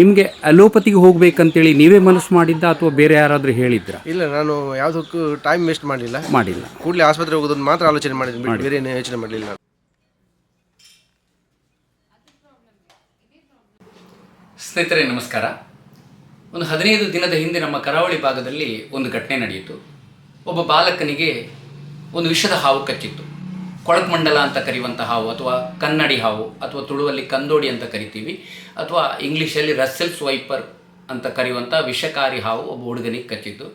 ನಿಮಗೆ ಅಲೋಪತಿಗೆ ಹೋಗ್ಬೇಕಂತೇಳಿ ನೀವೇ ಮನಸ್ಸು ಮಾಡಿದ್ದ ಅಥವಾ ಬೇರೆ ಯಾರಾದರೂ ಹೇಳಿದ್ರಾ? ಇಲ್ಲ ನಾನು ಯಾವುದಕ್ಕೂ ಟೈಮ್ ವೇಸ್ಟ್ ಮಾಡಲಿಲ್ಲ ಮಾಡಿಲ್ಲ. ಕೂಡಲೇ ಆಸ್ಪತ್ರೆಗೆ ಹೋಗೋದನ್ನು ಮಾತ್ರ ಆಲೋಚನೆ ಮಾಡಿದ್ದೀನಿ ಬಿಟ್ಟು ಬೇರೆ ಏನು ಯೋಚನೆ ಮಾಡಲಿಲ್ಲ ನಾನು. ಸ್ನೇಹಿತರೆ ನಮಸ್ಕಾರ. ಒಂದು ಹದಿನೈದು ದಿನದ ಹಿಂದೆ ನಮ್ಮ ಕರಾವಳಿ ಭಾಗದಲ್ಲಿ ಒಂದು ಘಟನೆ ನಡೆಯಿತು. ಒಬ್ಬ ಬಾಲಕನಿಗೆ ಒಂದು ವಿಷದ ಹಾವು ಕಚ್ಚಿತ್ತು. ಕೊಳಕಮಂಡಲ ಅಂತ ಕರೆಯುವಂಥ ಹಾವು, ಅಥವಾ ಕನ್ನಡಿ ಹಾವು, ಅಥವಾ ತುಳುವಲ್ಲಿ ಕಂದೋಡಿ ಅಂತ ಕರಿತೀವಿ, ಅಥವಾ ಇಂಗ್ಲೀಷಲ್ಲಿ ರಸ್ಸೆಲ್ಸ್ ವೈಪರ್ ಅಂತ ಕರೆಯುವಂಥ ವಿಷಕಾರಿ ಹಾವು ಒಬ್ಬ ಹುಡುಗನಿಗೆ ಕಚ್ಚಿದ್ದು.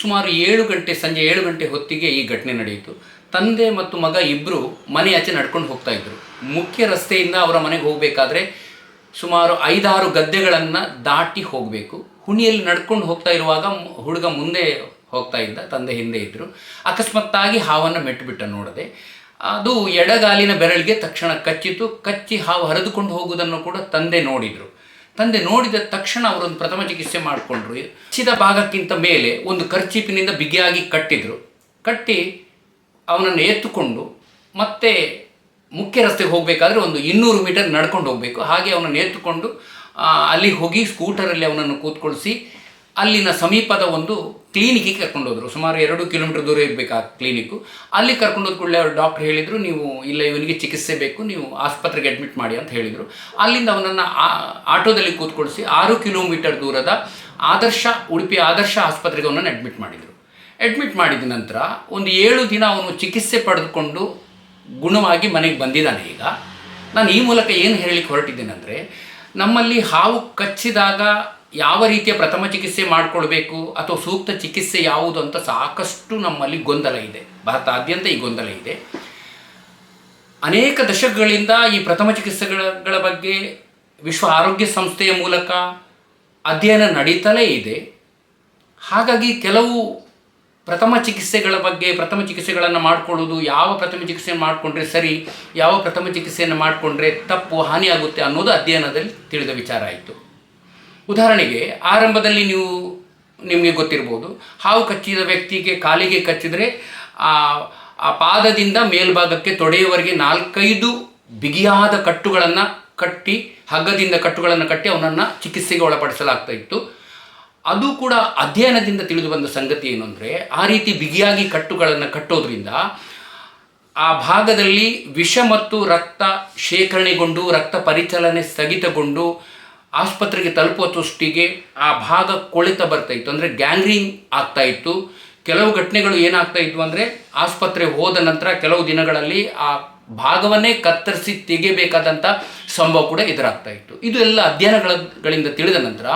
ಸುಮಾರು ಏಳು ಗಂಟೆ, ಸಂಜೆ ಏಳು ಗಂಟೆ ಹೊತ್ತಿಗೆ ಈ ಘಟನೆ ನಡೆಯಿತು. ತಂದೆ ಮತ್ತು ಮಗ ಇಬ್ಬರು ಮನೆ ಆಚೆ ನಡ್ಕೊಂಡು ಹೋಗ್ತಾ ಇದ್ರು. ಮುಖ್ಯ ರಸ್ತೆಯಿಂದ ಅವರ ಮನೆಗೆ ಹೋಗಬೇಕಾದ್ರೆ ಸುಮಾರು ಐದಾರು ಗದ್ದೆಗಳನ್ನು ದಾಟಿ ಹೋಗಬೇಕು. ಹುಣಿಯಲ್ಲಿ ನಡ್ಕೊಂಡು ಹೋಗ್ತಾ ಇರುವಾಗ ಹುಡುಗ ಮುಂದೆ ಹೋಗ್ತಾ ಇದ್ದ, ತಂದೆ ಹಿಂದೆ ಇದ್ದರು ಅಕಸ್ಮಾತ್ತಾಗಿ ಹಾವನ್ನು ಮೆಟ್ಟುಬಿಟ್ಟ ನೋಡದೆ. ಅದು ಎಡಗಾಲಿನ ಬೆರಳಿಗೆ ತಕ್ಷಣ ಕಚ್ಚಿತು, ಕಚ್ಚಿ ಹಾವು ಹರಿದುಕೊಂಡು ಹೋಗುವುದನ್ನು ಕೂಡ ತಂದೆ ನೋಡಿದರು. ತಂದೆ ನೋಡಿದ ತಕ್ಷಣ ಅವರೊಂದು ಪ್ರಥಮ ಚಿಕಿತ್ಸೆ ಮಾಡಿಕೊಂಡ್ರು. ಹೆಚ್ಚಿದ ಭಾಗಕ್ಕಿಂತ ಮೇಲೆ ಒಂದು ಖರ್ಚೀಪಿನಿಂದ ಬಿಗಿಯಾಗಿ ಕಟ್ಟಿದರು. ಕಟ್ಟಿ ಅವನನ್ನು ಎತ್ತುಕೊಂಡು ಮತ್ತೆ ಮುಖ್ಯ ರಸ್ತೆಗೆ ಹೋಗಬೇಕಾದ್ರೆ ಒಂದು ಇನ್ನೂರು ಮೀಟರ್ ನಡ್ಕೊಂಡು ಹೋಗಬೇಕು. ಹಾಗೆ ಅವನನ್ನು ಎತ್ತುಕೊಂಡು ಅಲ್ಲಿ ಹೋಗಿ ಸ್ಕೂಟರಲ್ಲಿ ಅವನನ್ನು ಕೂತ್ಕೊಳಿಸಿ ಅಲ್ಲಿನ ಸಮೀಪದ ಒಂದು ಕ್ಲಿನಿಕ್ಕಿಗೆ ಕರ್ಕೊಂಡು ಹೋದರು. ಸುಮಾರು ಎರಡು ಕಿಲೋಮೀಟರ್ ದೂರ ಇರಬೇಕು ಆ ಕ್ಲಿನಿಕ್ಕು. ಅಲ್ಲಿ ಕರ್ಕೊಂಡು ಹೋದ ಕೂಡಲೇ ಅವರು ಡಾಕ್ಟರ್ ಹೇಳಿದರು, ನೀವು ಇಲ್ಲ, ಇವನಿಗೆ ಚಿಕಿತ್ಸೆ ಬೇಕು, ನೀವು ಆಸ್ಪತ್ರೆಗೆ ಅಡ್ಮಿಟ್ ಮಾಡಿ ಅಂತ ಹೇಳಿದರು. ಅಲ್ಲಿಂದ ಅವನನ್ನು ಆಟೋದಲ್ಲಿ ಕೂತ್ಕೊಳಿಸಿ ಆರು ಕಿಲೋಮೀಟರ್ ದೂರದ ಆದರ್ಶ, ಉಡುಪಿ ಆದರ್ಶ ಆಸ್ಪತ್ರೆಗೆ ಅವನನ್ನು ಅಡ್ಮಿಟ್ ಮಾಡಿದರು. ಅಡ್ಮಿಟ್ ಮಾಡಿದ ನಂತರ ಒಂದು ಏಳು ದಿನ ಅವನು ಚಿಕಿತ್ಸೆ ಪಡೆದುಕೊಂಡು ಗುಣವಾಗಿ ಮನೆಗೆ ಬಂದಿದ್ದಾನೆ ಈಗ. ನಾನು ಈ ಮೂಲಕ ಏನು ಹೇಳಲಿಕ್ಕೆ ಹೊರಟಿದ್ದೇನೆಂದರೆ, ನಮ್ಮಲ್ಲಿ ಹಾವು ಕಚ್ಚಿದಾಗ ಯಾವ ರೀತಿಯ ಪ್ರಥಮ ಚಿಕಿತ್ಸೆ ಮಾಡಿಕೊಳ್ಬೇಕು ಅಥವಾ ಸೂಕ್ತ ಚಿಕಿತ್ಸೆ ಯಾವುದು ಅಂತ ಸಾಕಷ್ಟು ನಮ್ಮಲ್ಲಿ ಗೊಂದಲ ಇದೆ. ಭಾರತಾದ್ಯಂತ ಈ ಗೊಂದಲ ಇದೆ. ಅನೇಕ ದಶಕಗಳಿಂದ ಈ ಪ್ರಥಮ ಚಿಕಿತ್ಸೆಗಳ ಬಗ್ಗೆ ವಿಶ್ವ ಆರೋಗ್ಯ ಸಂಸ್ಥೆಯ ಮೂಲಕ ಅಧ್ಯಯನ ನಡೀತಲೇ ಇದೆ. ಹಾಗಾಗಿ ಕೆಲವು ಪ್ರಥಮ ಚಿಕಿತ್ಸೆಗಳ ಬಗ್ಗೆ ಪ್ರಥಮ ಚಿಕಿತ್ಸೆಗಳನ್ನು ಮಾಡಿಕೊಳ್ಳೋದು, ಯಾವ ಪ್ರಥಮ ಚಿಕಿತ್ಸೆ ಮಾಡಿಕೊಂಡ್ರೆ ಸರಿ, ಯಾವ ಪ್ರಥಮ ಚಿಕಿತ್ಸೆಯನ್ನು ಮಾಡಿಕೊಂಡ್ರೆ ತಪ್ಪು, ಹಾನಿಯಾಗುತ್ತೆ ಅನ್ನೋದು ಅಧ್ಯಯನದಲ್ಲಿ ತಿಳಿದ ವಿಚಾರ ಆಯಿತು. ಉದಾಹರಣೆಗೆ ಆರಂಭದಲ್ಲಿ ನೀವು ನಿಮಗೆ ಗೊತ್ತಿರ್ಬೋದು, ಹಾವು ಕಚ್ಚಿದ ವ್ಯಕ್ತಿಗೆ ಕಾಲಿಗೆ ಕಚ್ಚಿದರೆ ಆ ಪಾದದಿಂದ ಮೇಲ್ಭಾಗಕ್ಕೆ ತೊಡೆಯವರೆಗೆ ನಾಲ್ಕೈದು ಬಿಗಿಯಾದ ಕಟ್ಟುಗಳನ್ನು ಕಟ್ಟಿ, ಹಗ್ಗದಿಂದ ಕಟ್ಟುಗಳನ್ನು ಕಟ್ಟಿ ಅವನನ್ನು ಚಿಕಿತ್ಸೆಗೆ ಒಳಪಡಿಸಲಾಗ್ತಾ ಇತ್ತು. ಅದು ಕೂಡ ಅಧ್ಯಯನದಿಂದ ತಿಳಿದು ಬಂದ ಸಂಗತಿ ಏನು ಅಂದರೆ, ಆ ರೀತಿ ಬಿಗಿಯಾಗಿ ಕಟ್ಟುಗಳನ್ನು ಕಟ್ಟೋದ್ರಿಂದ ಆ ಭಾಗದಲ್ಲಿ ವಿಷ ಮತ್ತು ರಕ್ತ ಶೇಖರಣೆಗೊಂಡು, ರಕ್ತ ಪರಿಚಲನೆ ಸ್ಥಗಿತಗೊಂಡು ಆಸ್ಪತ್ರೆಗೆ ತಲುಪುವಷ್ಟೊತ್ತಿಗೆ ಆ ಭಾಗ ಕೊಳೆತ ಬರ್ತಾ ಇತ್ತು. ಅಂದರೆ ಗ್ಯಾಂಗ್ರೀನ್ ಆಗ್ತಾ ಇತ್ತು. ಕೆಲವು ಘಟನೆಗಳು ಏನಾಗ್ತಾ ಇದ್ವು ಅಂದರೆ ಆಸ್ಪತ್ರೆ ಹೋದ ನಂತರ ಕೆಲವು ದಿನಗಳಲ್ಲಿ ಆ ಭಾಗವನ್ನೇ ಕತ್ತರಿಸಿ ತೆಗೆಯಬೇಕಾದಂಥ ಸಂಭವ ಕೂಡ ಎದುರಾಗ್ತಾ ಇತ್ತು. ಇದು ಎಲ್ಲ ಅಧ್ಯಯನಗಳಿಂದ ತಿಳಿದ ನಂತರ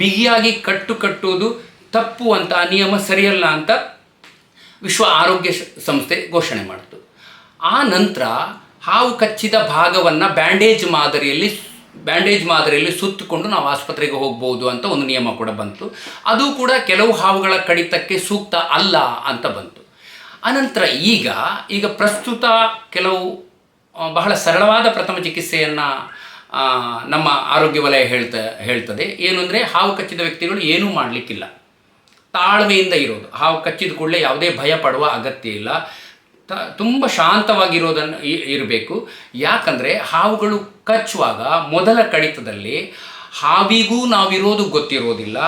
ಬಿಗಿಯಾಗಿ ಕಟ್ಟು ಕಟ್ಟುವುದು ತಪ್ಪು ಅಂತ ನಿಯಮ ಸರಿಯಲ್ಲ ಅಂತ ವಿಶ್ವ ಆರೋಗ್ಯ ಸಂಸ್ಥೆ ಘೋಷಣೆ ಮಾಡಿತು ಆ ನಂತರ ಹಾವು ಕಚ್ಚಿದ ಭಾಗವನ್ನು ಬ್ಯಾಂಡೇಜ್ ಮಾದರಿಯಲ್ಲಿ ಬ್ಯಾಂಡೇಜ್ ಮಾದರಿಯಲ್ಲಿ ಸುತ್ತಕೊಂಡು ನಾವು ಆಸ್ಪತ್ರೆಗೆ ಹೋಗ್ಬೋದು ಅಂತ ಒಂದು ನಿಯಮ ಕೂಡ ಬಂತು. ಅದು ಕೂಡ ಕೆಲವು ಹಾವುಗಳ ಕಡಿತಕ್ಕೆ ಸೂಕ್ತ ಅಲ್ಲ ಅಂತ ಬಂತು. ಅನಂತರ ಈಗ ಈಗ ಪ್ರಸ್ತುತ ಕೆಲವು ಬಹಳ ಸರಳವಾದ ಪ್ರಥಮ ಚಿಕಿತ್ಸೆಯನ್ನು ನಮ್ಮ ಆರೋಗ್ಯ ವಲಯ ಹೇಳ್ತ, ಹೇಳ್ತದೆ. ಏನು ಅಂದರೆ ಹಾವು ಕಚ್ಚಿದ ವ್ಯಕ್ತಿಗಳು ಏನೂ ಮಾಡಲಿಕ್ಕಿಲ್ಲ. ತಾಳ್ಮೆಯಿಂದ ಇರೋದು. ಹಾವು ಕಚ್ಚಿದ ಕೂಡಲೇ ಯಾವುದೇ ಭಯ ಪಡುವ ಅಗತ್ಯ ಇಲ್ಲ. ತ, ತುಂಬ ಶಾಂತವಾಗಿರೋದನ್ನು ಇರಬೇಕು. ಯಾಕಂದರೆ ಹಾವುಗಳು ಕಚ್ಚುವಾಗ ಮೊದಲ ಕಡಿತದಲ್ಲಿ ಹಾವಿಗೂ ನಾವಿರೋದು ಗೊತ್ತಿರೋದಿಲ್ಲ.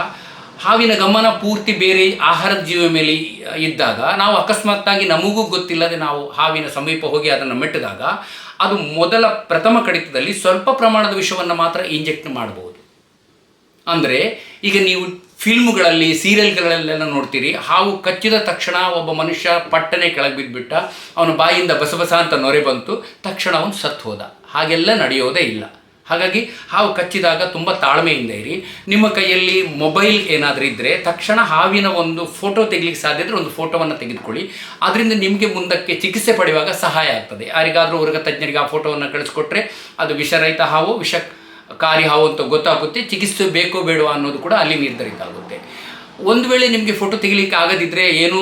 ಹಾವಿನ ಗಮನ ಪೂರ್ತಿ ಬೇರೆ ಆಹಾರದ ಜೀವ ಮೇಲೆ ಇದ್ದಾಗ ನಾವು ಅಕಸ್ಮಾತ್ತಾಗಿ ನಮಗೂ ಗೊತ್ತಿಲ್ಲದೆ ನಾವು ಹಾವಿನ ಸಮೀಪ ಹೋಗಿ ಅದನ್ನು ಮೆಟ್ಟಿದಾಗ ಅದು ಮೊದಲ ಪ್ರಥಮ ಕಡಿತದಲ್ಲಿ ಸ್ವಲ್ಪ ಪ್ರಮಾಣದ ವಿಷವನ್ನು ಮಾತ್ರ ಇಂಜೆಕ್ಟ್ ಮಾಡಬಹುದು ಅಂದರೆ ಈಗ ನೀವು ಫಿಲ್ಮ್ಗಳಲ್ಲಿ, ಸೀರಿಯಲ್ಗಳಲ್ಲೆಲ್ಲ ನೋಡ್ತೀರಿ, ಹಾವು ಕಚ್ಚಿದ ತಕ್ಷಣ ಒಬ್ಬ ಮನುಷ್ಯ ಪಟ್ಟನೆ ಕೆಳಗೆ ಬಿದ್ದುಬಿಟ್ಟ ಅವನ ಬಾಯಿಂದ ಬಸಬಸ ಅಂತ ನೊರೆ ಬಂತು, ತಕ್ಷಣ ಅವನು ಸತ್ತು ಹೋದ. ಹಾಗೆಲ್ಲ ನಡೆಯೋದೇ ಇಲ್ಲ. ಹಾಗಾಗಿ ಹಾವು ಕಚ್ಚಿದಾಗ ತುಂಬ ತಾಳ್ಮೆಯಿಂದ ಇರಿ. ನಿಮ್ಮ ಕೈಯಲ್ಲಿ ಮೊಬೈಲ್ ಏನಾದರೂ ಇದ್ದರೆ ತಕ್ಷಣ ಹಾವಿನ ಒಂದು ಫೋಟೋ ತೆಗಲಿಕ್ಕೆ ಸಾಧ್ಯ ಇದ್ದರೆ ಒಂದು ಫೋಟೋವನ್ನು ತೆಗೆದುಕೊಳ್ಳಿ. ಅದರಿಂದ ನಿಮಗೆ ಮುಂದಕ್ಕೆ ಚಿಕಿತ್ಸೆ ಪಡೆಯುವಾಗ ಸಹಾಯ ಆಗ್ತದೆ. ಯಾರಿಗಾದರೂ ವರ್ಗ ತಜ್ಞರಿಗೆ ಆ ಫೋಟೋವನ್ನು ಕಳಿಸ್ಕೊಟ್ರೆ ಅದು ವಿಷರಹಿತ ಹಾವು ವಿಷ ಕಾರಿ ಹಾವು ಅಂತ ಗೊತ್ತಾಗುತ್ತೆ. ಚಿಕಿತ್ಸೆ ಬೇಕೋ ಬೇಡೋ ಅನ್ನೋದು ಕೂಡ ಅಲ್ಲಿ ನಿರ್ಧರಿತ ಆಗುತ್ತೆ ಒಂದು ವೇಳೆ ನಿಮಗೆ ಫೋಟೋ ತೆಗಿಲಿಕ್ಕೆ ಆಗದಿದ್ದರೆ ಏನೂ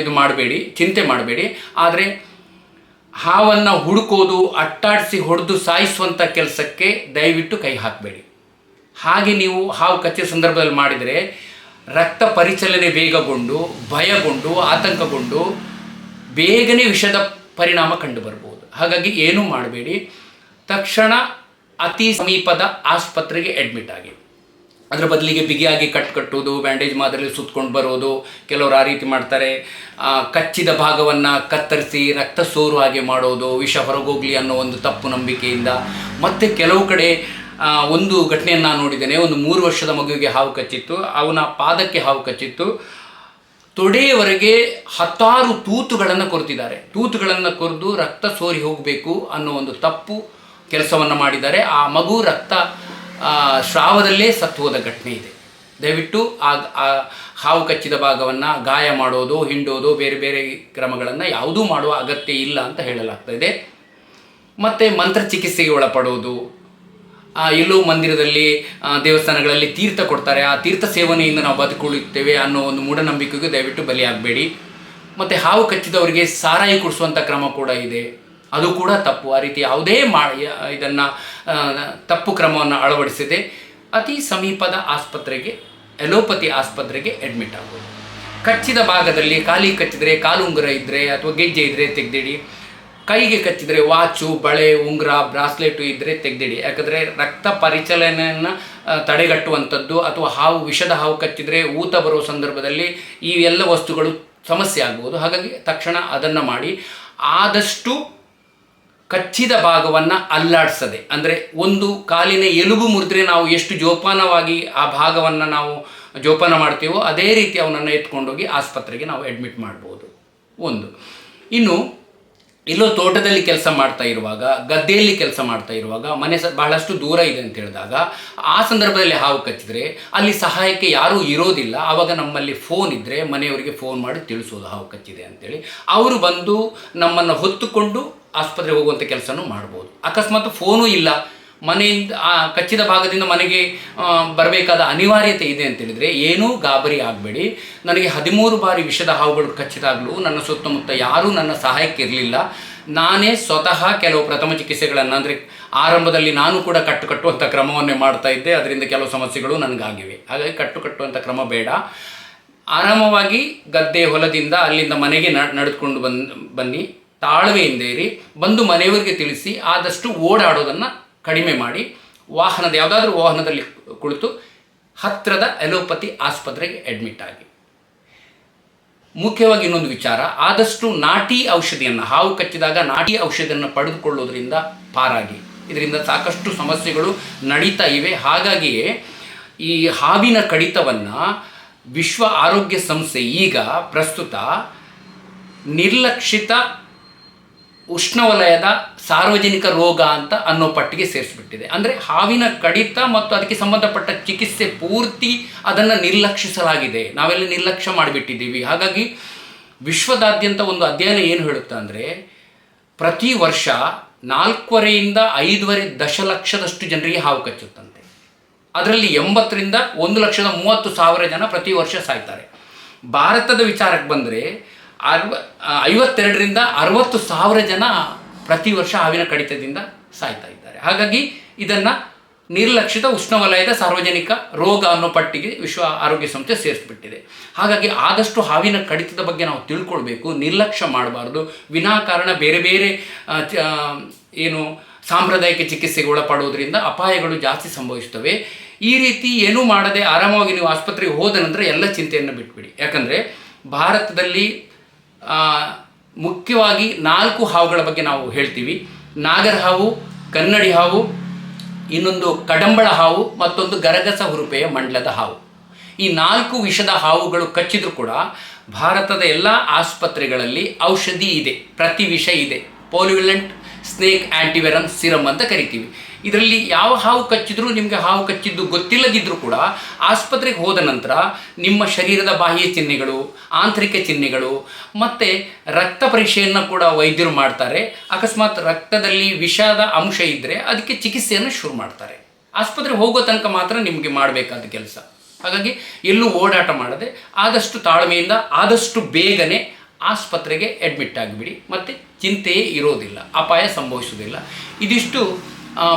ಇದು ಮಾಡಬೇಡಿ, ಚಿಂತೆ ಮಾಡಬೇಡಿ. ಆದರೆ ಹಾವನ್ನು ಹುಡುಕೋದು, ಅಟ್ಟಾಡಿಸಿ ಹೊಡೆದು ಸಾಯಿಸುವಂಥ ಕೆಲಸಕ್ಕೆ ದಯವಿಟ್ಟು ಕೈ ಹಾಕಬೇಡಿ. ಹಾಗೆ ನೀವು ಹಾವು ಕಚ್ಚಿದ ಸಂದರ್ಭದಲ್ಲಿ ಮಾಡಿದರೆ ರಕ್ತ ಪರಿಚಲನೆ ವೇಗಗೊಂಡು, ಭಯಗೊಂಡು, ಆತಂಕಗೊಂಡು ಬೇಗನೆ ವಿಷದ ಪರಿಣಾಮ ಕಂಡು ಬರ್ಬೋದು ಹಾಗಾಗಿ ಏನೂ ಮಾಡಬೇಡಿ. ತಕ್ಷಣ ಅತಿ ಸಮೀಪದ ಆಸ್ಪತ್ರೆಗೆ ಅಡ್ಮಿಟ್ ಆಗಿ. ಅದರ ಬದಲಿಗೆ ಬಿಗಿಯಾಗಿ ಕಟ್ ಕಟ್ಟುವುದು, ಬ್ಯಾಂಡೇಜ್ ಮಾದರಿ ಸುತ್ತಕೊಂಡು ಬರೋದು, ಕೆಲವರು ಆ ರೀತಿ ಮಾಡ್ತಾರೆ. ಕಚ್ಚಿದ ಭಾಗವನ್ನು ಕತ್ತರಿಸಿ ರಕ್ತ ಸೋರು ಹಾಗೆ ಮಾಡೋದು, ವಿಷ ಹೊರಗೋಗ್ಲಿ ಅನ್ನೋ ಒಂದು ತಪ್ಪು ನಂಬಿಕೆಯಿಂದ. ಮತ್ತು ಕೆಲವು ಕಡೆ ಒಂದು ಘಟನೆಯನ್ನು ನಾನು ನೋಡಿದ್ದೇನೆ. ಒಂದು ಮೂರು ವರ್ಷದ ಮಗುವಿಗೆ ಹಾವು ಕಚ್ಚಿತ್ತು. ಅವನ ಪಾದಕ್ಕೆ ಹಾವು ಕಚ್ಚಿತ್ತು. ತೊಡೆಯವರೆಗೆ ಹತ್ತಾರು ತೂತುಗಳನ್ನು ಕೊರ್ತಿದ್ದಾರೆ. ತೂತುಗಳನ್ನು ಕೊರೆದು ರಕ್ತ ಸೋರಿ ಹೋಗಬೇಕು ಅನ್ನೋ ಒಂದು ತಪ್ಪು ಕೆಲಸವನ್ನು ಮಾಡಿದ್ದಾರೆ. ಆ ಮಗು ರಕ್ತ ಸ್ರಾವದಲ್ಲೇ ಸತ್ವದ ಘಟನೆ ಇದೆ. ದಯವಿಟ್ಟು ಆ ಹಾವು ಕಚ್ಚಿದ ಭಾಗವನ್ನು ಗಾಯ ಮಾಡೋದು, ಹಿಂಡೋದು, ಬೇರೆ ಬೇರೆ ಕ್ರಮಗಳನ್ನು ಯಾವುದೂ ಮಾಡುವ ಅಗತ್ಯ ಇಲ್ಲ ಅಂತ ಹೇಳಲಾಗ್ತಾ ಇದೆ. ಮತ್ತು ಮಂತ್ರ ಚಿಕಿತ್ಸೆಗೆ ಒಳಪಡೋದು ಎಲ್ಲೋ ಮಂದಿರದಲ್ಲಿ ದೇವಸ್ಥಾನಗಳಲ್ಲಿ ತೀರ್ಥ ಕೊಡ್ತಾರೆ. ಆ ತೀರ್ಥ ಸೇವನೆಯಿಂದ ನಾವು ಬದುಕುಳಿಯುತ್ತೇವೆ ಅನ್ನೋ ಒಂದು ಮೂಢನಂಬಿಕೆಗೆ ದಯವಿಟ್ಟು ಬಲಿಯಾಗಬೇಡಿ. ಮತ್ತು ಹಾವು ಕಚ್ಚಿದವರಿಗೆ ಸಾರಾಯಿ ಕುಡಿಸುವಂಥ ಕ್ರಮ ಕೂಡ ಇದೆ. ಅದು ಕೂಡ ತಪ್ಪು. ಆ ರೀತಿ ಯಾವುದೇ ಮಾ, ಇದನ್ನು ತಪ್ಪು ಕ್ರಮವನ್ನು ಅಳವಡಿಸಿದೆ. ಅತಿ ಸಮೀಪದ ಆಸ್ಪತ್ರೆಗೆ ಎಲೋಪತಿ ಆಸ್ಪತ್ರೆಗೆ ಅಡ್ಮಿಟ್ ಆಗೋದು. ಕಚ್ಚಿದ ಭಾಗದಲ್ಲಿ ಖಾಲಿ ಕಚ್ಚಿದರೆ ಕಾಲು ಉಂಗುರ ಇದ್ದರೆ ಅಥವಾ ಗೆಜ್ಜೆ ಇದ್ದರೆ ತೆಗೆದಿಡಿ. ಕೈಗೆ ಕಚ್ಚಿದರೆ ವಾಚು, ಬಳೆ, ಉಂಗುರ, ಬ್ರಾಸ್ಲೆಟು ಇದ್ದರೆ ತೆಗೆದಿಡಿ. ಯಾಕಂದರೆ ರಕ್ತ ಪರಿಚಲನೆಯನ್ನು ತಡೆಗಟ್ಟುವಂಥದ್ದು ಅಥವಾ ಹಾವು, ವಿಷದ ಹಾವು ಕಚ್ಚಿದರೆ ಊತ ಬರುವ ಸಂದರ್ಭದಲ್ಲಿ ಈ ಎಲ್ಲ ವಸ್ತುಗಳು ಸಮಸ್ಯೆ ಆಗ್ಬೋದು. ಹಾಗಾಗಿ ತಕ್ಷಣ ಅದನ್ನು ಮಾಡಿ. ಆದಷ್ಟು ಕಚ್ಚಿದ ಭಾಗವನ್ನು ಅಲ್ಲಾಡಿಸದೆ. ಅಂದರೆ ಒಂದು ಕಾಲಿನ ಎಲುಬು ಮುರಿದ್ರೆ ನಾವು ಎಷ್ಟು ಜೋಪಾನವಾಗಿ ಆ ಭಾಗವನ್ನು ನಾವು ಜೋಪಾನ ಮಾಡ್ತೀವೋ ಅದೇ ರೀತಿ ಅವನನ್ನು ಎತ್ಕೊಂಡೋಗಿ ಆಸ್ಪತ್ರೆಗೆ ನಾವು ಅಡ್ಮಿಟ್ ಮಾಡ್ಬೋದು. ಒಂದು. ಇನ್ನು, ಇಲ್ಲೋ ತೋಟದಲ್ಲಿ ಕೆಲಸ ಮಾಡ್ತಾ ಇರುವಾಗ, ಗದ್ದೆಯಲ್ಲಿ ಕೆಲಸ ಮಾಡ್ತಾ ಇರುವಾಗ, ಮನೆ ಸ ಬಹಳಷ್ಟು ದೂರ ಇದೆ ಅಂತ ಹೇಳಿದಾಗ, ಆ ಸಂದರ್ಭದಲ್ಲಿ ಹಾವು ಕಚ್ಚಿದ್ರೆ, ಅಲ್ಲಿ ಸಹಾಯಕ್ಕೆ ಯಾರೂ ಇರೋದಿಲ್ಲ. ಆವಾಗ ನಮ್ಮಲ್ಲಿ ಫೋನ್ ಇದ್ದರೆ ಮನೆಯವರಿಗೆ ಫೋನ್ ಮಾಡಿ ತಿಳಿಸೋದು ಹಾವು ಕಚ್ಚಿದೆ ಅಂತೇಳಿ. ಅವರು ಬಂದು ನಮ್ಮನ್ನು ಹೊತ್ತುಕೊಂಡು ಆಸ್ಪತ್ರೆಗೆ ಹೋಗುವಂಥ ಕೆಲಸನೂ ಮಾಡ್ಬೋದು. ಅಕಸ್ಮಾತ್ ಫೋನೂ ಇಲ್ಲ. ಮನೆಯಿಂದ, ಆ ಕಚ್ಚಿದ ಭಾಗದಿಂದ ಮನೆಗೆ ಬರಬೇಕಾದ ಅನಿವಾರ್ಯತೆ ಇದೆ ಅಂತ ಹೇಳಿದರೆ ಏನೂ ಗಾಬರಿ ಆಗಬೇಡಿ. ನನಗೆ ಹದಿಮೂರು ಬಾರಿ ವಿಷದ ಹಾವುಗಳು ಕಚ್ಚಿದಾಗಲೂ ನನ್ನ ಸುತ್ತಮುತ್ತ ಯಾರೂ ನನ್ನ ಸಹಾಯಕ್ಕೆ ಇರಲಿಲ್ಲ ನಾನೇ ಸ್ವತಃ ಕೆಲವು ಪ್ರಥಮ ಚಿಕಿತ್ಸೆಗಳನ್ನು ಅಂದರೆ ಆರಂಭದಲ್ಲಿ ನಾನು ಕೂಡ ಕಟ್ಟು ಕಟ್ಟುವಂಥ ಕ್ರಮವನ್ನೇ ಮಾಡ್ತಾ ಇದ್ದೆ. ಅದರಿಂದ ಕೆಲವು ಸಮಸ್ಯೆಗಳು ನನಗಾಗಿವೆ. ಹಾಗಾಗಿ ಕಟ್ಟು ಕಟ್ಟುವಂಥ ಕ್ರಮ ಬೇಡ. ಆರಾಮವಾಗಿ ಗದ್ದೆ, ಹೊಲದಿಂದ ಅಲ್ಲಿಂದ ಮನೆಗೆ ನಡೆದುಕೊಂಡು ಬಂದು, ಬನ್ನಿ. ತಾಳ್ಮೆಯಿಂದ ಇರಿ ಬಂದು ಮನೆಯವರಿಗೆ ತಿಳಿಸಿ ಆದಷ್ಟು ಓಡಾಡೋದನ್ನು ಕಡಿಮೆ ಮಾಡಿ ವಾಹನದ ಯಾವುದಾದ್ರೂ ವಾಹನದಲ್ಲಿ ಕುಳಿತು ಹತ್ತಿರದ ಅಲೋಪತಿ ಆಸ್ಪತ್ರೆಗೆ ಅಡ್ಮಿಟ್ ಆಗಿ. ಮುಖ್ಯವಾಗಿ ಇನ್ನೊಂದು ವಿಚಾರ, ಆದಷ್ಟು ನಾಟಿ ಔಷಧಿಯನ್ನು, ಹಾವು ಕಚ್ಚಿದಾಗ ನಾಟಿ ಔಷಧಿಯನ್ನು ಪಡೆದುಕೊಳ್ಳೋದ್ರಿಂದ ಪಾರಾಗಿ. ಇದರಿಂದ ಸಾಕಷ್ಟು ಸಮಸ್ಯೆಗಳು ನಡೀತಾ ಇವೆ. ಹಾಗಾಗಿಯೇ ಈ ಹಾವಿನ ಕಡಿತವನ್ನು ವಿಶ್ವ ಆರೋಗ್ಯ ಸಂಸ್ಥೆ ಈಗ ಪ್ರಸ್ತುತ ನಿರ್ಲಕ್ಷಿತ ಉಷ್ಣವಲಯದ ಸಾರ್ವಜನಿಕ ರೋಗ ಅಂತ ಅನ್ನೋ ಪಟ್ಟಿಗೆ ಸೇರಿಸ್ಬಿಟ್ಟಿದೆ. ಅಂದರೆ ಹಾವಿನ ಕಡಿತ ಮತ್ತು ಅದಕ್ಕೆ ಸಂಬಂಧಪಟ್ಟ ಚಿಕಿತ್ಸೆ ಪೂರ್ತಿ ಅದನ್ನು ನಿರ್ಲಕ್ಷಿಸಲಾಗಿದೆ. ನಾವೆಲ್ಲ ನಿರ್ಲಕ್ಷ್ಯ ಮಾಡಿಬಿಟ್ಟಿದ್ದೀವಿ. ಹಾಗಾಗಿ ವಿಶ್ವದಾದ್ಯಂತ ಒಂದು ಅಧ್ಯಯನ ಏನು ಹೇಳುತ್ತೆ ಅಂದರೆ, ಪ್ರತಿ ವರ್ಷ ನಾಲ್ಕೂವರೆಯಿಂದ ಐದೂವರೆ ದಶಲಕ್ಷದಷ್ಟು ಜನರಿಗೆ ಹಾವು ಕಚ್ಚುತ್ತಂತೆ. ಅದರಲ್ಲಿ ಎಂಬತ್ತರಿಂದ ಒಂದು ಲಕ್ಷದ ಮೂವತ್ತು ಸಾವಿರ ಜನ ಪ್ರತಿ ವರ್ಷ ಸಾಯ್ತಾರೆ. ಭಾರತದ ವಿಚಾರಕ್ಕೆ ಬಂದರೆ ಅರ್ವ ಐವತ್ತೆರಡರಿಂದ ಅರವತ್ತು ಸಾವಿರ ಜನ ಪ್ರತಿ ವರ್ಷ ಹಾವಿನ ಕಡಿತದಿಂದ ಸಾಯ್ತಾ ಇದ್ದಾರೆ. ಹಾಗಾಗಿ ಇದನ್ನು ನಿರ್ಲಕ್ಷಿತ ಉಷ್ಣವಲಯದ ಸಾರ್ವಜನಿಕ ರೋಗ ಅನ್ನೋ ಪಟ್ಟಿಗೆ ವಿಶ್ವ ಆರೋಗ್ಯ ಸಂಸ್ಥೆ ಸೇರಿಸ್ಬಿಟ್ಟಿದೆ. ಹಾಗಾಗಿ ಆದಷ್ಟು ಹಾವಿನ ಕಡಿತದ ಬಗ್ಗೆ ನಾವು ತಿಳ್ಕೊಳ್ಬೇಕು, ನಿರ್ಲಕ್ಷ್ಯ ಮಾಡಬಾರ್ದು. ವಿನಾಕಾರಣ ಬೇರೆ ಬೇರೆ ಏನು ಸಾಂಪ್ರದಾಯಿಕ ಚಿಕಿತ್ಸೆಗೆ ಒಳಪಡುವುದರಿಂದ ಅಪಾಯಗಳು ಜಾಸ್ತಿ ಸಂಭವಿಸ್ತವೆ ಈ ರೀತಿ ಏನೂ ಮಾಡದೆ ಆರಾಮವಾಗಿ ನೀವು ಆಸ್ಪತ್ರೆಗೆ ಹೋದ ನಂತರ ಎಲ್ಲ ಚಿಂತೆಯನ್ನು ಬಿಟ್ಬಿಡಿ. ಯಾಕಂದರೆ ಭಾರತದಲ್ಲಿ ಮುಖ್ಯವಾಗಿ ನಾಲ್ಕು ಹಾವುಗಳ ಬಗ್ಗೆ ನಾವು ಹೇಳ್ತೀವಿ. ನಾಗರ ಹಾವು, ಕನ್ನಡಿ ಹಾವು, ಇನ್ನೊಂದು ಕಡಂಬಳ ಹಾವು, ಮತ್ತೊಂದು ಗರಗಸ ಹುರುಪೆಯ ಮಂಡಲದ ಹಾವು. ಈ ನಾಲ್ಕು ವಿಷದ ಹಾವುಗಳು ಕಚ್ಚಿದ್ರು ಕೂಡ ಭಾರತದ ಎಲ್ಲ ಆಸ್ಪತ್ರೆಗಳಲ್ಲಿ ಔಷಧಿ ಇದೆ, ಪ್ರತಿ ವಿಷ ಇದೆ. ಪೋಲಿವಿಲೆಂಟ್ ಸ್ನೇಕ್ ಆ್ಯಂಟಿವೆರಮ್ ಸಿರಮ್ ಅಂತ ಕರಿತೀವಿ. ಇದರಲ್ಲಿ ಯಾವ ಹಾವು ಕಚ್ಚಿದ್ರೂ ನಿಮಗೆ ಹಾವು ಕಚ್ಚಿದ್ದು ಗೊತ್ತಿಲ್ಲದಿದ್ದರೂ ಕೂಡ ಆಸ್ಪತ್ರೆಗೆ ಹೋದ ನಂತರ ನಿಮ್ಮ ಶರೀರದ ಬಾಹ್ಯ ಚಿಹ್ನೆಗಳು, ಆಂತರಿಕ ಚಿಹ್ನೆಗಳು ಮತ್ತು ರಕ್ತ ಪರೀಕ್ಷೆಯನ್ನು ಕೂಡ ವೈದ್ಯರು ಮಾಡ್ತಾರೆ. ಅಕಸ್ಮಾತ್ ರಕ್ತದಲ್ಲಿ ವಿಷಾದ ಅಂಶ ಇದ್ದರೆ ಅದಕ್ಕೆ ಚಿಕಿತ್ಸೆಯನ್ನು ಶುರು ಮಾಡ್ತಾರೆ. ಆಸ್ಪತ್ರೆಗೆ ಹೋಗೋ ತನಕ ಮಾತ್ರ ನಿಮಗೆ ಮಾಡಬೇಕಾದ ಕೆಲಸ. ಹಾಗಾಗಿ ಎಲ್ಲೂ ಓಡಾಟ ಮಾಡದೆ ಆದಷ್ಟು ತಾಳ್ಮೆಯಿಂದ, ಆದಷ್ಟು ಬೇಗನೆ ಆಸ್ಪತ್ರೆಗೆ ಅಡ್ಮಿಟ್ ಆಗಿಬಿಡಿ. ಮತ್ತು ಚಿಂತೆಯೇ ಇರೋದಿಲ್ಲ, ಅಪಾಯ ಸಂಭವಿಸುವುದಿಲ್ಲ. ಇದಿಷ್ಟು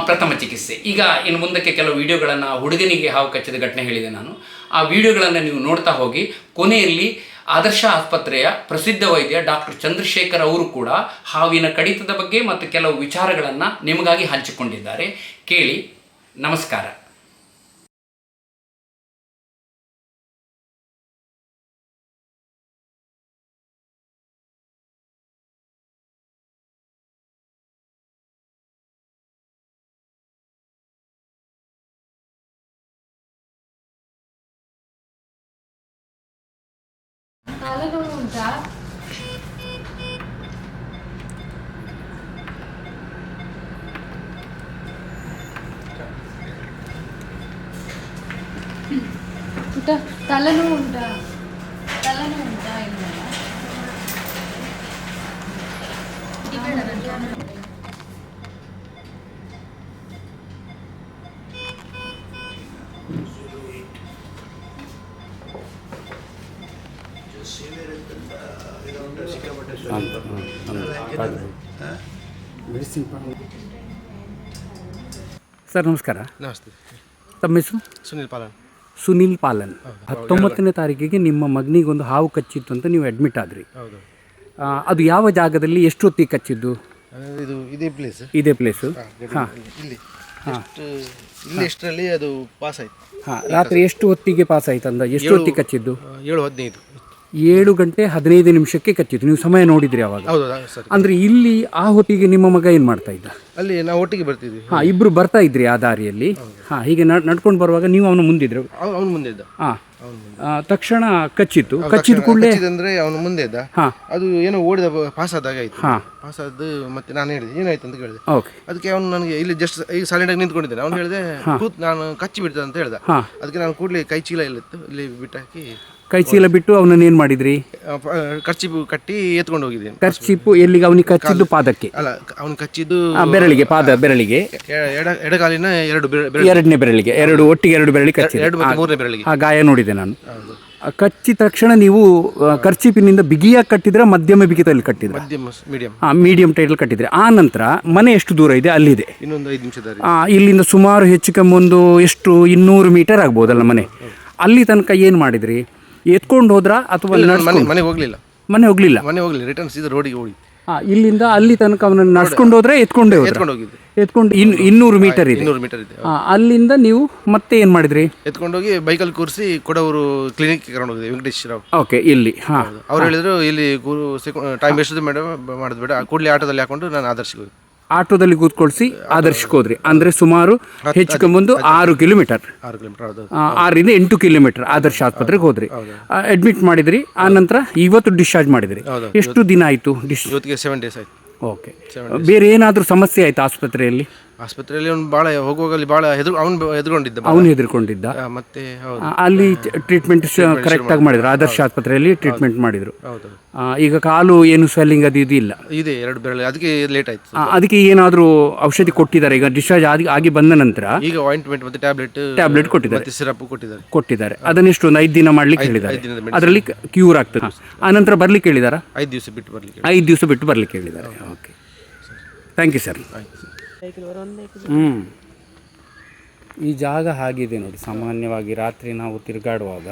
ಪ್ರಥಮ ಚಿಕಿತ್ಸೆ. ಈಗ ಇನ್ನು ಮುಂದಕ್ಕೆ ಕೆಲವು ವಿಡಿಯೋಗಳನ್ನು ಹುಡುಗನಿಗೆ ಹಾವು ಕಚ್ಚಿದ ಘಟನೆ ಹೇಳಿದೆ ನಾನು. ಆ ವಿಡಿಯೋಗಳನ್ನು ನೀವು ನೋಡ್ತಾ ಹೋಗಿ, ಕೊನೆಯಲ್ಲಿ ಆದರ್ಶ ಆಸ್ಪತ್ರೆಯ ಪ್ರಸಿದ್ಧ ವೈದ್ಯ ಡಾಕ್ಟರ್ ಚಂದ್ರಶೇಖರ್ ಅವರು ಕೂಡ ಹಾವಿನ ಕಡಿತದ ಬಗ್ಗೆ ಮತ್ತು ಕೆಲವು ವಿಚಾರಗಳನ್ನು ನಿಮಗಾಗಿ ಹಂಚಿಕೊಂಡಿದ್ದಾರೆ. ಕೇಳಿ, ನಮಸ್ಕಾರ. నలుగుంటా తలను ఉంటా. ಸರ್ ನಮಸ್ಕಾರ. ನಮಸ್ತೆ. ತಮ್ಮ ಹೆಸರು? ಸುನಿಲ್ ಪಾಲನ್. ಸುನಿಲ್ ಪಾಲನ್. ಹತ್ತೊಂಬತ್ತನೇ ತಾರೀಕಿಗೆ ನಿಮ್ಮ ಮಗನಿಗೊಂದು ಹಾವು ಕಚ್ಚಿತ್ತು ಅಂತ ನೀವು ಅಡ್ಮಿಟ್ ಆದ್ರಿ. ಅದು ಯಾವ ಜಾಗದಲ್ಲಿ ಎಷ್ಟು ಹೊತ್ತಿಗೆ ಕಚ್ಚಿದ್ದು? ಇದು ಇದೇ ಪ್ಲೇಸ್ ಇದೇ ಪ್ಲೇಸು ಹಾಂ ಇಲ್ಲಿ. ಎಷ್ಟು ಇಲ್ಲಿ ಎಷ್ಟರಲ್ಲಿ ಅದು ಪಾಸ್ ಆಯ್ತು. ಹಾಂ ರಾತ್ರಿ ಎಷ್ಟು ಹೊತ್ತಿಗೆ ಪಾಸ್ ಆಯ್ತು ಅಂದ? ಎಷ್ಟು ಹೊತ್ತಿಗೆ ಕಚ್ಚಿದ್ದು? ಏಳು ಹದಿನೈದು. ಏಳು ಗಂಟೆ ಹದಿನೈದು ನಿಮಿಷಕ್ಕೆ ಕಚ್ಚಿತ್ತು ನೀವು ಸಮಯ ನೋಡಿದ್ರಿ ಅವಾಗ. ಹೌದು ಸರಿ. ಅಂದ್ರೆ ಇಲ್ಲಿ ಆ ಹೊತ್ತಿಗೆ ನಿಮ್ಮ ಮಗ ಏನು ಮಾಡ್ತಾ ಇದ್ದ? ಅಲ್ಲಿ ನಾವು ಒಟ್ಟಿಗೆ ಬರ್ತಿದ್ವಿ. ಹಾ ಇಬ್ರು ಬರ್ತಾ ಇದ್ರಿ ಆ ದಾರಿಯಲ್ಲಿ. ಹಾ ಹೀಗೆ ನಡ್- ನಡ್ಕೊಂಡು ಬರುವಾಗ ನೀವು ಅವನು ಮುಂದಿದ್ರು. ಅವನು ಮುಂದೆ ಇದ್ದ. ಹಾಂ. ತಕ್ಷಣ ಕಚ್ಚಿತ್ತು. ಕಚ್ಚಿದ ಕೂಡಲೇ ಅಂದ್ರೆ ಅವನು ಮುಂದೆ ಇದ್ದ. ಹಾಂ. ಅದು ಏನೋ ಓಡಿದ ಪಾಸ್ ಆದಾಗ ಆಯ್ತು. ಹಾ. ಪಾಸ್ ಆದ್ದು ಮತ್ತೆ ನಾನು ಹೇಳಿದೆ. ಏನಾಯ್ತು ಅಂತ ಕೇಳಿದೆ. ಓಕೆ. ಅದಕ್ಕೆ ಅವನು ನನಗೆ ಇಲ್ಲಿ ಜಸ್ಟ್ ಈಗ ಸೈಲೆಂಟ್ ಆಗಿ ನಿಂತ್ಕೊಂಡಿದ್ದೇನೆ. ಅವ್ನು ಹೇಳಿದೆ ಕೂತ್ ನಾನು ಕಚ್ಚಿ ಬಿಡ್ತೇನೆ ಅಂತ ಹೇಳ್ದ. ಹಾಂ. ಅದಕ್ಕೆ ನಾನು ಕೂಡಲೇ ಕೈ ಚೀಲ ಇಲ್ಲಿತ್ತು ಇಲ್ಲಿ ಬಿಟ್ಟಾಕಿ ಕೈ ಚೀಲ ಬಿಟ್ಟು ಅವನನ್ನ ಏನು ಮಾಡಿದ್ರಿ? ಕರ್ಚಿಪು ಕಟ್ಟಿ ಎತ್ಕೊಂಡು ಹೋಗಿದ್ದೇನೆ ಕರ್ಚಿಪು ಎಲ್ಲಿಗೆ ಅವನಿಗೆ ಕಚ್ಚಿದ್ದು ಪಾದಕ್ಕೆ? ಅಲ್ಲ ಅವನು ಕಚ್ಚಿದ್ದು ಆ, ಬೆರಳಿಗೆ ಪಾದ ಬೆರಳಿಗೆ. ಎ- ಎಡ ಎಡಗಾಲಿನ ಎರಡು ಬೆರ- ಬೆರಳು ಎರಡನೇ ಬೆರಳಿಗೆ ಎರಡು ಒಟ್ಟಿಗೆ ಎರಡು ಬೆರಳಿಗೆ ಕಚ್ಚಿದೆ ಎರಡು ಮತ್ತೆ ಮೂರನೇ ಬೆರಳಿಗೆ. ಆ ಗಾಯ ನೋಡಿದೆ ನಾನು. ಆ, ಕಚ್ಚಿದ ತಕ್ಷಣ ನೀವು ಆ, ಖರ್ಚಿಪಿನಿಂದ ಬಿಗಿಯಾಗಿ ಕಟ್ಟಿದ್ರೆ ಮಧ್ಯಮ ಬಿಗಿತಲ್ಲಿ ಕಟ್ಟಿದ್ರೆ? ಮಧ್ಯಮ ಮೀಡಿಯಂ ಮೀಡಿಯಂ ಟೈಟಲ್ ಕಟ್ಟಿದ್ರೆ. ಆ ನಂತರ ಮನೆ ಎಷ್ಟು ದೂರ ಇದೆ? ಅಲ್ಲಿದೆ. ಇನ್ನೊಂದು ಐದು ನಿಮಿಷದ ಆ, ಇಲ್ಲಿಂದ ಸುಮಾರು ಹೆಚ್ಚು ಕಮ್ಮಿ ಒಂದು ಎಷ್ಟು ಇನ್ನೂರು ಮೀಟರ್ ಆಗ್ಬೋದಲ್ಲ ಮನೆ. ಅಲ್ಲಿ ತನಕ ಏನು ಮಾಡಿದ್ರಿ? ಎತ್ಕೊಂಡು ಹೋದ್ರ ಅಥವಾ ಮನೆ ನಡ್ಸ್ಕೊಂಡ್- ಮನೆಗೆ ಹೋಗ್ಲಿಲ್ಲ. ಮನೆ ಹೋಗ್ಲಿಲ್ಲ? ಮನೆ ಹೋಗ್ಲಿ ರಿಟರ್ನ್ ಸೀದಾ ರೋಡಿಗೆ ಹೋಗಿ. ಆ, ಇಲ್ಲಿಂದ ಅಲ್ಲಿ ತನಕ ಅವನನ್ನು ನಡ್ಸ್ಕೊಂಡು ಹೋದ್ರೆ ಎತ್ಕೊಂಡೆ ಹೋದ್ರ? ಎತ್ಕೊಂಡು ಹೋಗಿದ್ದೆ. ಎತ್ಕೊಂಡು ಇನ್ ಇನ್ನೂರು ಮೀಟರ್ ಇದೆ. ಇನ್ನೂರು ಮೀಟರ್ ಇದೆ ಆ, ಅಲ್ಲಿಂದ ನೀವು ಮತ್ತೆ ಏನು ಮಾಡಿದ್ರಿ? ಎತ್ಕೊಂಡು ಹೋಗಿ ಬೈಕಲ್ಲಿ ಕೂರಿಸಿ ಕೊಡವರು ಕ್ಲಿನಿಕ್ ಕರ್ಕೊಂಡು ಹೋಗಿದ್ದೆ ವೆಂಕಟೇಶ್ ರಾವ್ ಓಕೆ ಇಲ್ಲಿ. ಹಾಂ. ಅವ್ರು ಹೇಳಿದ್ರು ಇಲ್ಲಿ ಗುರು ಟೈಮ್ ಎಷ್ಟು ಮೇಡಮ್ ಮಾಡೋದು ಬೇಡ ಕೂಡಲೇ ಆಟೋದಲ್ಲಿ ಹಾಕೊಂಡು ನಾನು ಆದರ್ಶಿಗೆ ಹೋಗಿ. ಆಟೋದಲ್ಲಿ ಕೂತ್ಕೊಳ್ಸಿ ಆದರ್ಶಕ್ಕೆ ಹೋದ್ರಿ ಅಂದರೆ ಸುಮಾರು ಹೆಚ್ಚು ಕಮ್ಮೊಂದು ಆರು ಕಿಲೋಮೀಟರ್. ಆರರಿಂದ ಎಂಟು ಕಿಲೋಮೀಟರ್ ಆದರ್ಶ ಆಸ್ಪತ್ರೆಗೆ ಹೋದ್ರಿ. ಅಡ್ಮಿಟ್ ಮಾಡಿದ್ರಿ ಆ ನಂತರ ಇವತ್ತು ಡಿಸ್ಚಾರ್ಜ್ ಮಾಡಿದ್ರಿ. ಎಷ್ಟು ದಿನ ಆಯಿತು ಡಿಸ್ ಓಕೆ ಬೇರೆ ಏನಾದರೂ ಸಮಸ್ಯೆ ಆಯಿತು ಆಸ್ಪತ್ರೆಯಲ್ಲಿ? ಆಸ್ಪತ್ರೆಯಲ್ಲಿ ಅವ್ನು ಭಾಳ ಹೋಗುವಾಗಲ್ಲಿ ಭಾಳ ಹೆದ್ರು ಅವ್ನು ಭಾಳ. ಅವನು ಹೆದರ್ಕೊಂಡಿದ್ದ. ಆ, ಮತ್ತೆ ಹೌದು. ಅಲ್ಲಿ ಟ್ರೀಟ್ಮೆಂಟ್ ಕರೆಕ್ಟಾಗಿ ಮಾಡಿದ್ರು. ಆದರ್ಶ ಆಸ್ಪತ್ರೆಯಲ್ಲಿ ಟ್ರೀಟ್ಮೆಂಟ್ ಮಾಡಿದ್ರು. ಹೌದು. ಈಗ ಕಾಲು ಏನು ಸ್ವೆಲ್ಲಿಂಗ್ ಅದು ಇದು ಇಲ್ಲ. ಇದೆ ಎರಡು ಬೆರಳು. ಅದಕ್ಕೆ ಲೇಟ್ ಆಯ್ತು ಆ, ಅದಕ್ಕೆ ಏನಾದರೂ ಔಷಧಿ ಕೊಟ್ಟಿದ್ದಾರೆ. ಈಗ ಡಿಸ್ಚಾರ್ಜ್ ಆಗಿ ಆಗಿ ಬಂದ ನಂತರ ಈಗ ಆಯಿಂಟ್ಮೆಂಟ್ ಮತ್ತೆ ಟ್ಯಾಬ್ಲೆಟ್ ಟ್ಯಾಬ್ಲೆಟ್ ಕೊಟ್ಟಿದ್ದಾರೆ. ಮತ್ತೆ ಸಿರಪ್ ಕೊಟ್ಟಿದ್ದಾರೆ. ಕೊಟ್ಟಿದ್ದಾರೆ. ಅದನ್ನೆಷ್ಟು ಒಂದು ಐದು ದಿನ ಮಾಡ್ಲಿಕ್ಕೆ ಹೇಳಿದ್ದಾರೆ. ಐದು ದಿನದ ಅದರಲ್ಲಿ ಕ್ಯೂರ್ ಆಗ್ತದೆ. ಆ ನಂತರ ಬರ್ಲಿಕ್ಕೆ ಹೇಳಿದಾರೆ? ಐದು ದಿವಸ ಬಿಟ್ಟು ಬರ್ಲಿಕ್ಕೆ ಐದು ದಿವಸ ಬಿಟ್ಟು ಬರ್ಲಿಕ್ಕೆ ಹೇಳಿದ್ದಾರೆ. ಓಕೆ ಥ್ಯಾಂಕ್ ಯು ಸರ್ ಹ್ಞೂ ಈ ಜಾಗ ಹಾಗಿದೆ ನೋಡಿ ಸಾಮಾನ್ಯವಾಗಿ ರಾತ್ರಿ ನಾವು ತಿರುಗಾಡುವಾಗ.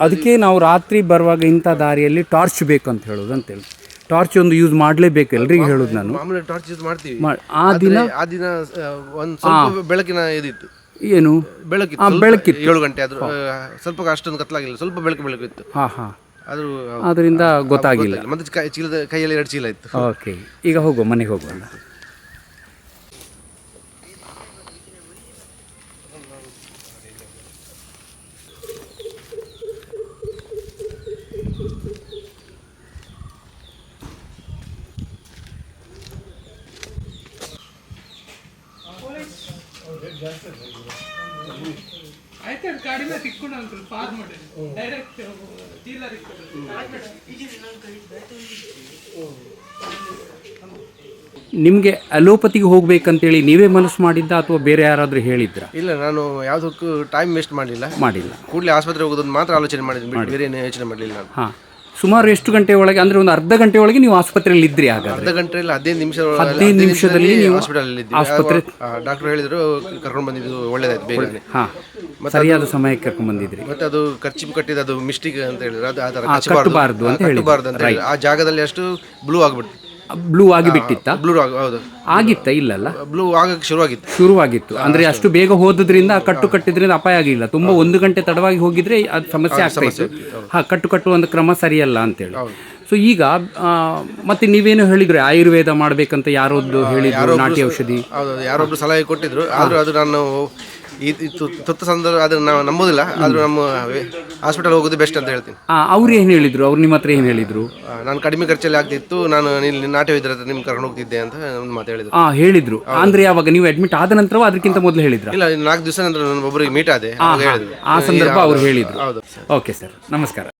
ಅದಕ್ಕೆ ನಾವು ರಾತ್ರಿ ಬರುವಾಗ ಇಂಥ ದಾರಿಯಲ್ಲಿ ಟಾರ್ಚ್ ಬೇಕು ಅಂತ ಹೇಳೋದು ಅಂತೇಳಿ ಟಾರ್ಚ್ ಒಂದು ಯೂಸ್ ಮಾಡಲೇಬೇಕು ಎಲ್ರಿಗೂ ಹೇಳೋದು ನಾನು. ಮಾಮೂಲಿ ಟಾರ್ಚ್ ಯೂಸ್ ಮಾಡ್ತೀವಿ. ಆ ದಿನ ಆ ದಿನ ಒಂದು ಸ್ವಲ್ಪ ಬೆಳಕಿನ ಇದಿತ್ತು. ಏನು? ಬೆಳಕಿತ್ತು. ಬೆಳಕಿತ್ತು. ಏಳು ಗಂಟೆ ಆದರೂ ಸ್ವಲ್ಪ ಅಷ್ಟೊಂದು ಕತ್ಲಾಗಿಲ್ಲ ಸ್ವಲ್ಪ ಬೆಳಕು ಬೆಳಕು ಇತ್ತು ಹಾಂ ಹಾಂ. ಆದ್ರೂ ಅದರಿಂದ ಗೊತ್ತಾಗಿಲ್ಲ. ಮತ್ತೆ ಕೈ- ಚೀಲದ ಕೈಯಲ್ಲಿ ಎರಡು ಚೀಲ ಇತ್ತು. ಓಕೆ ಈಗ ಹೋಗುವ ಮನೆಗೆ ಹೋಗುವ. ನಿಮಗೆ ಅಲೋಪತಿಗೆ ಹೋಗ್ಬೇಕಂತೇಳಿ ನೀವೇ ಮನಸ್ಸು ಮಾಡಿದ್ದ ಅಥವಾ ಬೇರೆ ಯಾರಾದರೂ ಹೇಳಿದ್ರ? ಇಲ್ಲ ನಾನು ಯಾವುದಕ್ಕೂ ಟೈಮ್ ವೇಸ್ಟ್ ಮಾಡಲಿಲ್ಲ ಮಾಡಿಲ್ಲ. ಕೂಡಲೇ ಆಸ್ಪತ್ರೆ ಹೋಗೋದನ್ನು ಮಾತ್ರ ಆಲೋಚನೆ ಮಾಡಿದ್ದೀನಿ ಬಿಟ್ಟು ಬೇರೆ ಏನು ಯೋಚನೆ ಮಾಡಲಿಲ್ಲ ನಾನು. ಹಾಂ. ಸುಮಾರು ಎಷ್ಟು ಗಂಟೆ ಒಳಗೆ ಅಂದ್ರೆ ಒಂದು ಅರ್ಧ ಗಂಟೆ ಒಳಗೆ ನೀವು ಆಸ್ಪತ್ರೆಯಲ್ಲಿ ಇದ್ರಿ ಆಗ ಅರ್ಧ ಗಂಟೆಯಲ್ಲಿ ಹದಿನೈದು ನಿಮಿಷ ಹದಿನೈದು ನಿಮಿಷದಲ್ಲಿ ನೀವು ಹಾಸ್ಪಿಟಲ್ ಆಸ್ಪತ್ರೆ- ಡಾಕ್ಟರ್ ಹೇಳಿದ್ರು ಕರ್ಕೊಂಡು ಬಂದಿದ್ದು ಒಳ್ಳೇದಾಯ್ತು ಬೇಗ. ಹಾಂ. ಸರಿಯಾದ ಸಮಯಕ್ಕೆ ಕರ್ಕೊಂಡು ಬಂದಿದ್ರಿ. ಮತ್ತೆ ಅದು ಖರ್ಚು ಕಟ್ಟಿದ ಅದು ಮಿಸ್ಟೇಕ್ ಅಂತ ಹೇಳಿದ್ರು. ಅದು ಆ ಥರ ಅಂತ ಕಟ್ಟಬಾರ್ದು ಅಂತ ಹೇಳಿ ಆ ಜಾಗದಲ್ಲಿ ಅಷ್ಟು ಬ್ಲೂ ಆಗ್ಬಿಡ್ತು. ಬ್ಲೂ ಆಗಿ ಬಿಟ್ಟಿತ್ತ? ಬ್ಲೂ ಹೌದು. ಆಗಿತ್ತ ಇಲ್ಲಲ್ಲ? ಬ್ಲೂ ಆಗಕ್ಕೆ ಶುರುವಾಗಿತ್ತು. ಶುರುವಾಗಿತ್ತು. ಅಂದ್ರೆ ಅಷ್ಟು ಬೇಗ ಹೋದ್ರಿಂದ ಕಟ್ಟು ಕಟ್ಟಿದ್ರಿಂದ ಅಪಾಯ ಆಗಿಲ್ಲ. ತುಂಬಾ ಒಂದು ಗಂಟೆ ತಡವಾಗಿ ಹೋಗಿದ್ರೆ ಅದು ಸಮಸ್ಯೆ ಆಗ್ತಾ ಇತ್ತು. ಹಾ ಕಟ್ಟು ಕಟ್ಟುವ ಒಂದು ಕ್ರಮ ಸರಿಯಲ್ಲ ಅಂತೇಳಿ. ಸೊ ಈಗ ಮತ್ತೆ ನೀವೇನು ಹೇಳಿದ್ರೆ? ಆಯುರ್ವೇದ ಮಾಡ್ಬೇಕಂತ ಯಾರೊಂದು ಹೇಳಿದ್ರು? ನಾಟಿ ಔಷಧಿ? ಹೌದು ಯಾರೊಬ್ರು ಸಲಹೆ ಕೊಟ್ಟಿದ್ರು ಆದ್ರೂ ಅದು ನಾನು ಈ ಈ ಸಂದರ್ಭ ಅದನ್ನ ನಾವು ನಂಬೋದಿಲ್ಲ ಆದರೂ ನಮ್ಮ ಹಾಸ್ಪಿಟಲ್ ಹೋಗೋದು ಬೆಸ್ಟ್ ಅಂತ ಹೇಳ್ತೀನಿ. ಅವ್ರು ಏನು ಹೇಳಿದರು? ಅವ್ರು ನಿಮ್ಮ ಹತ್ರ ಏನು ಹೇಳಿದರು? ನಾನು ಕಡಿಮೆ ಖರ್ಚಲ್ಲಿ ಆಗ್ತಿತ್ತು ನಾನು ಇಲ್ಲಿ ನಾಟ್ಯ ವೈದ್ಯರ ಹತ್ರ ನಿಮ್ಗೆ ಕರ್ಕೊಂಡು ಹೋಗ್ತಿದ್ದೆ ಅಂತ ಒಂದು ಮಾತು ಹೇಳಿದ್ರು. ಹಾಂ ಹೇಳಿದರು. ಅಂದರೆ ಯಾವಾಗ ನೀವು ಅಡ್ಮಿಟ್ ಆದ ನಂತರವ ಅದಕ್ಕಿಂತ ಮೊದಲು ಹೇಳಿದ್ರು? ಇಲ್ಲ ನಾಲ್ಕು ದಿವಸ ನಂತರ ನಾನು ಒಬ್ಬರಿಗೆ ಮೀಟ್ ಆದೆ ಅವಾಗ ಹೇಳಿದ್ರು. ಆ ಸಂದರ್ಭ ಅವ್ರು ಹೇಳಿದರು. ಹೌದು. ಓಕೆ ಸರ್ ನಮಸ್ಕಾರ.